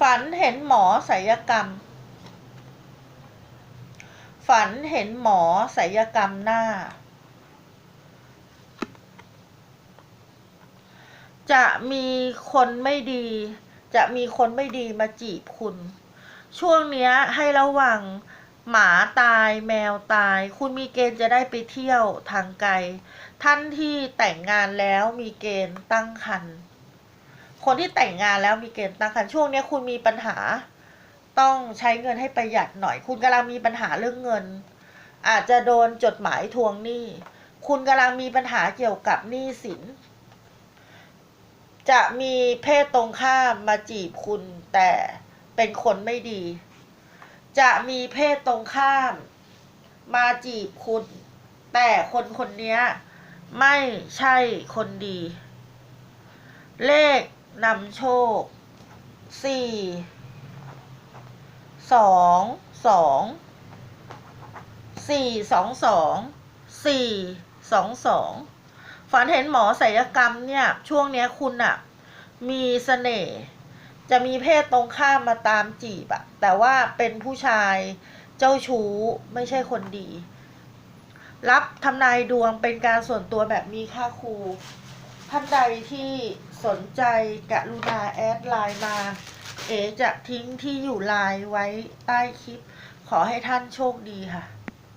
ฝันเห็นหมอศัลยกรรม ฝันเห็นหมอศัลยกรรมหน้า จะมีคนไม่ดี จะมีคนไม่ดีมาจีบคุณ ช่วงเนี้ยให้ระวังหมาตายแมวตาย คุณมีเกณฑ์จะได้ไปเที่ยวทางไกล ท่านที่แต่งงานแล้วมีเกณฑ์ตั้งครรภ์ คนที่แต่งงานแล้วมีเกณฑ์ตั้งครรภ์ช่วงนี้คุณมีปัญหา ต้องใช้เงินให้ประหยัดหน่อย คุณกำลังมีปัญหาเรื่องเงิน อาจจะโดนจดหมายทวงหนี้ คุณกำลังมีปัญหาเกี่ยวกับหนี้สิน จะมีเพศตรงข้ามมาจีบคุณแต่เป็นคนไม่ดี จะมีเพศตรงข้ามมาจีบคุณ แต่คนคนนี้ไม่ใช่คนดี เลข นำโชคสี่สองสองสี่สองสองสี่สองสองฝันเห็นหมอศัลยกรรมเนี่ย ช่วงเนี้ยคุณอะมีเสน่ห์จะมีเพศตรงข้ามมาตามจีบอะแต่ว่าเป็นผู้ชายเจ้าชู้ไม่ใช่คนดี รับทำนายดวงเป็นการส่วนตัวแบบมีค่าครู ท่านใดที่สนใจกรุณาแอดไลน์มา เอจะทิ้งที่อยู่ไลน์ไว้ใต้คลิป ขอให้ท่านโชคดีค่ะ